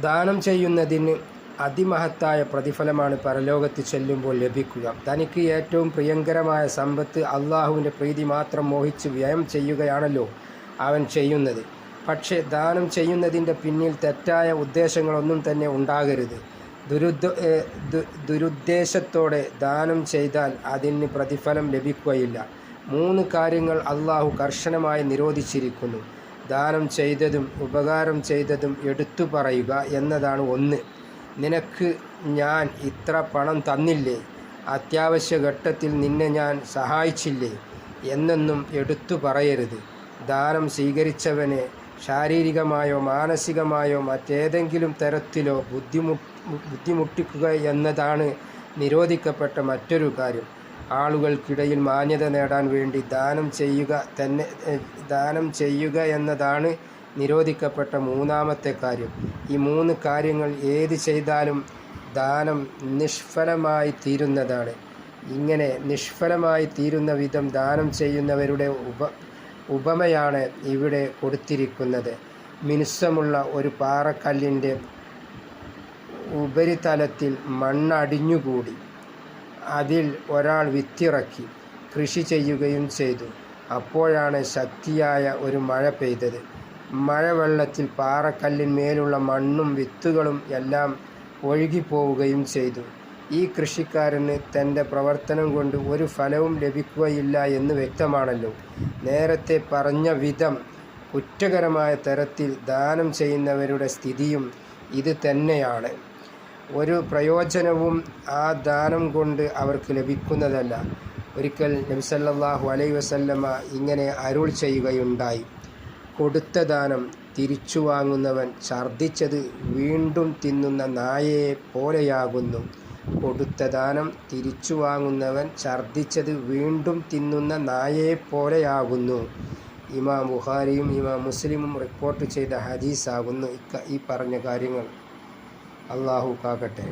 ദാനം ചെയ്യുന്നതിന് അതിമഹത്തായ പ്രതിഫലമാണ് പരലോകത്ത് ചെല്ലുമ്പോൾ ലഭിക്കുക. തനിക്ക് ഏറ്റവും പ്രിയങ്കരമായ സമ്പത്ത് അള്ളാഹുവിന്റെ പ്രീതി മാത്രം മോഹിച്ച് വ്യയം ചെയ്യുകയാണല്ലോ അവൻ ചെയ്യുന്നത്. പക്ഷേ ദാനം ചെയ്യുന്നതിന്റെ പിന്നിൽ തെറ്റായ ഉദ്ദേശങ്ങളൊന്നും തന്നെ ഉണ്ടാകരുത്. ദുരുദ്ദ ദുരുദ്ദേശത്തോടെ ദാനം ചെയ്താൽ അതിന് പ്രതിഫലം ലഭിക്കുകയില്ല. മൂന്ന് കാര്യങ്ങൾ അള്ളാഹു കർശനമായി നിരോധിച്ചിരിക്കുന്നു. ദാനം ചെയ്തതും ഉപകാരം ചെയ്തതും എടുത്തു പറയുക എന്നതാണ് ഒന്ന്. നിനക്ക് ഞാൻ ഇത്ര പണം തന്നില്ലേ? അത്യാവശ്യ ഘട്ടത്തിൽ നിന്നെ ഞാൻ സഹായിച്ചില്ലേ? എന്നൊന്നും എടുത്തു പറയരുത്. ദാനം സ്വീകരിച്ചവനെ ശാരീരികമായോ മാനസികമായോ മറ്റേതെങ്കിലും തരത്തിലോ ബുദ്ധിമു ബുദ്ധിമുട്ടിക്കുക എന്നതാണ് നിരോധിക്കപ്പെട്ട മറ്റൊരു കാര്യം. ആളുകൾക്കിടയിൽ മാന്യത നേടാൻ വേണ്ടി ദാനം ചെയ്യുക തന്നെ ദാനം ചെയ്യുക എന്നതാണ് നിരോധിക്കപ്പെട്ട മൂന്നാമത്തെ കാര്യം. ഈ മൂന്ന് കാര്യങ്ങൾ ഏത് ചെയ്താലും ദാനം നിഷ്ഫലമായി തീരുന്നതാണ്. ഇങ്ങനെ നിഷ്ഫലമായി തീരുന്ന വിധം ദാനം ചെയ്യുന്നവരുടെ ഉപ ഉപമയാണ് ഇവിടെ കൊടുത്തിരിക്കുന്നത്. മിനുസമുള്ള ഒരു പാറക്കല്ലിന്റെ ഉപരിതലത്തിൽ മണ്ണടിഞ്ഞുകൂടി. അതിൽ ഒരാൾ വിത്തിറക്കി കൃഷി ചെയ്യുകയും ചെയ്തു. അപ്പോഴാണ് ശക്തിയായ ഒരു മഴ പെയ്തത്. മഴവെള്ളത്തിൽ പാറക്കല്ലിന്മേലുള്ള മണ്ണും വിത്തുകളും എല്ലാം ഒഴുകിപ്പോവുകയും ചെയ്തു. ഈ കൃഷിക്കാരന് തന്റെ പ്രവർത്തനം കൊണ്ട് ഒരു ഫലവും ലഭിക്കുകയില്ല എന്ന് വ്യക്തമാണല്ലോ. നേരത്തെ പറഞ്ഞ വിധം കുറ്റകരമായ തരത്തിൽ ദാനം ചെയ്യുന്നവരുടെ സ്ഥിതിയും ഇത് തന്നെയാണ്. ഒരു പ്രയോജനവും ആ ദാനം കൊണ്ട് അവർക്ക് ലഭിക്കുന്നതല്ല. ഒരിക്കൽ നബിസല്ലാഹു അലൈ വസല്ലമ ഇങ്ങനെ അരുൾ ചെയ്യുകയുണ്ടായി. കൊടുത്ത ദാനം തിരിച്ചു വാങ്ങുന്നവൻ ഛർദ്ദിച്ചത് വീണ്ടും തിന്നുന്ന നായയെ പോലെയാകുന്നു. കൊടുത്ത ദാനം തിരിച്ചു വാങ്ങുന്നവൻ ഛർദ്ദിച്ചത് വീണ്ടും തിന്നുന്ന നായയെ പോലെയാകുന്നു. ഇമാം ബുഹാരിയും ഇമാം മുസ്ലിമും റിപ്പോർട്ട് ചെയ്ത ഹദീസാകുന്നു ഈ പറഞ്ഞ കാര്യങ്ങൾ. അള്ളാഹു കാക്കട്ടെ